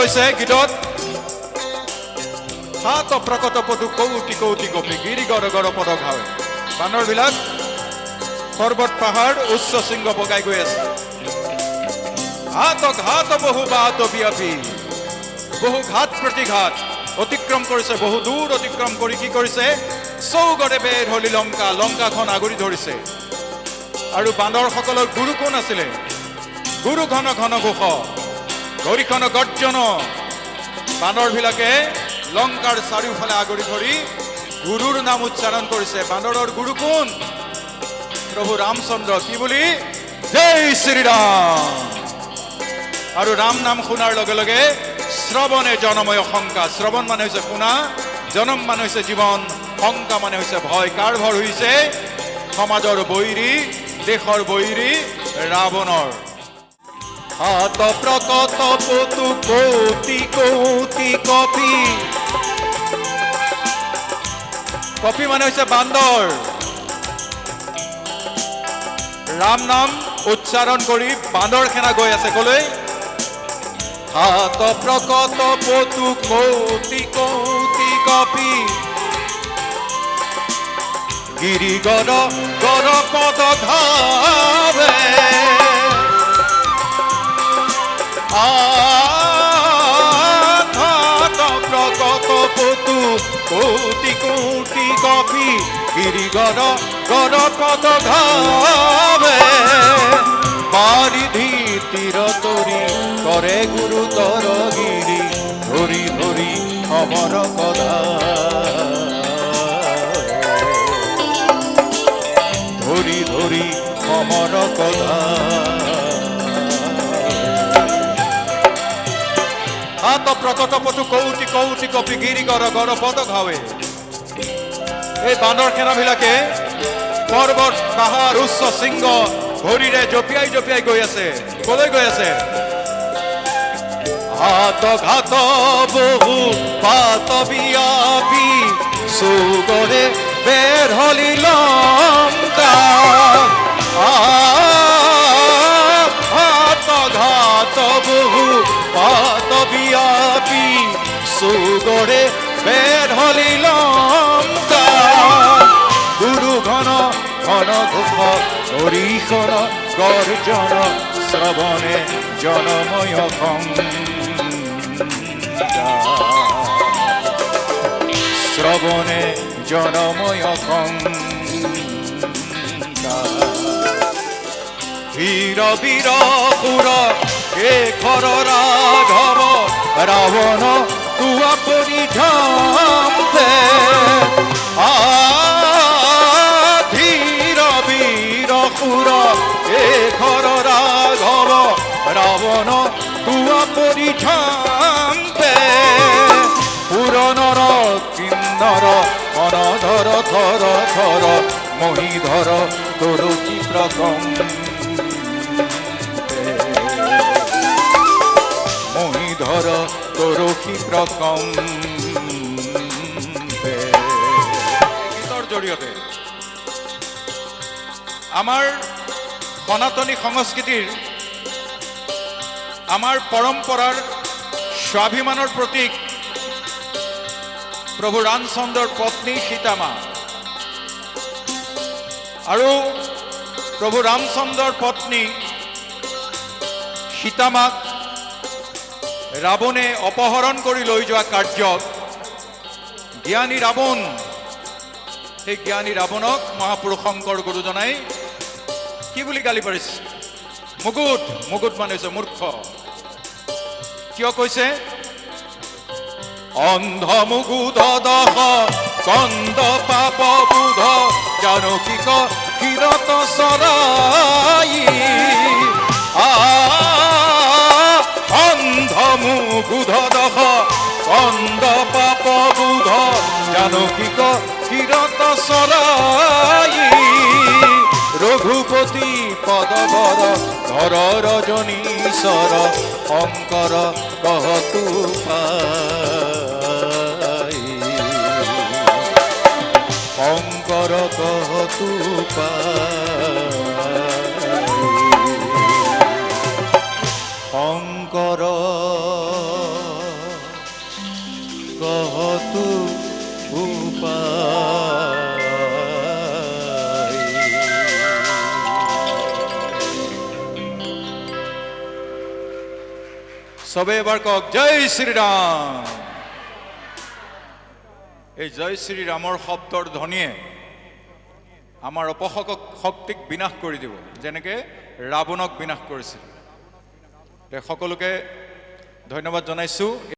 কৈছে গীতত হাত প্ৰকট পদু কৌটি কৌটি গোপী গিৰি গৰ গৰ পদ ঘাৱে বান্দৰবিলাক পৰ্বত পাহাৰ উচ্চ শৃংগ বগাই গৈ আছে। হাত ঘাত বহু বাত বিয়পি। বহু ঘাত প্ৰতিঘাত। অতিক্ৰম কৰিছে, বহু দূৰ অতিক্ৰম কৰি কি কৰিছে? চৌগৰে বেৰ হলি লংকা, লংকাখন আগুৰি ধৰিছে। আৰু বান্দৰসকলৰ গুৰু কোন আছিলে? গুৰু ঘন ঘন ঘোষ। গৰিখন গৰ্জন। বান্দৰবিলাকে লংকাৰ চাৰিওফালে আগুৰি ধৰি গুৰুৰ নাম উচ্চাৰণ কৰিছে। বান্দৰৰ গুৰু কোন? প্ৰভু ৰামচন্দ্ৰ। কি বুলি? জয় শ্ৰীৰাম। আৰু ৰাম নাম শুনাৰ লগে লগে শ্ৰৱণে জনময় শংকা শ্ৰৱণ মানে হৈছে শুনা, জনম মানে হৈছে জীৱন শংকা মানে হৈছে ভয়। কাৰ ভৰ হৈছে? সমাজৰ বৈৰী, দেশৰ বৈৰী, ৰাৱণৰ। হাত প্ৰকট পতু কৌটি কৌটি কপি কপি মানে হৈছে বান্দৰ ৰাম নাম উচ্চাৰণ কৰি বান্দৰ সেনা গৈ আছে কলৈ। হাত প্ৰকট পতু কৌতি কৌতি কপি গিৰি গৰ গৰ পদ ধাৱে প্ৰকট পতু কৌটি কৌটি কপি গিৰি গৰ গৰ পদ ধাৱে বাৰিধি তীৰ তৰি কৰে গুৰুতৰ গিৰি ধৰি ধৰি সমৰ কদা ধৰি ধৰি সমৰ কদা হাত প্ৰকট পটু কৌটি কপি গিৰি গৰ গৰ পদ ঘাৱে এই বান্দৰ সেনাবিলাকে পৰ্বত পাহাৰ উচ্চ শৃংগ ভৰিৰে জঁপিয়াই জঁপিয়াই গৈ আছে। কলৈ গৈ আছে? হাত ঘাত বহু পাত বিয়াপি চুগৰে বেৰ হলি লংকা। চুগৰে বেৰ হলি গুৰু ঘন ঘন ঘোষ হৰিষণ গৰ্জন শ্ৰৱণে জনময় শ্রবণে জনময় বীর বীর পুর কে খর রাঘব, রাবণ তুয়া পরিঝাম্পে আ ধীর বীর পুর কে খর রাঘব রাবণ তুয়া পরিঝাম্পে পুরনর কিন্নর, অনধর থর থর মহিধর তোর কি প্রকম তোর কি প্রকম গীতৰ জৰিয়তে আমাৰ সনাতনী সংস্কৃতিৰ আমাৰ পৰম্পৰাৰ স্বাভিমানৰ প্ৰতীক প্ৰভু ৰামচন্দ্ৰৰ পত্নী সীতামা আৰু প্ৰভু ৰামচন্দ্ৰৰ পত্নী সীতামাক ৰাৱণে অপহৰণ কৰি লৈ যোৱা কাৰ্যত জ্ঞানী ৰাৱণ সেই জ্ঞানী ৰাৱণক মহাপুৰুষ শংকৰ গুৰুজনাই কি বুলি গালি পাৰিছে? মুকুট মুকুট মানে হৈছে মূৰ্খ। কিয় কৈছে? অন্ধ মুগুধ দহ কন্দ পাপ বুধ জানকীক কিরত সরাই আ মুগুধ দহ কন্দ পাপ বুধ জানকীক কিরত সরাই রঘুপতি পদবর ধর রজনীশ্বর শঙ্কর কহতু পাই। শঙ্কর কহতু পাই। চবে এবাৰ কওক, জয় শ্রীরাম। এই জয় শ্ৰীৰামৰ শব্দৰ ধ্বনিয়ে আমাৰ অপশক শক্তিক বিনাশ কৰি দিব, যেনেকৈ ৰাৱণক বিনাশ কৰিছিল। সকলোকে ধন্যবাদ জনাইছোঁ।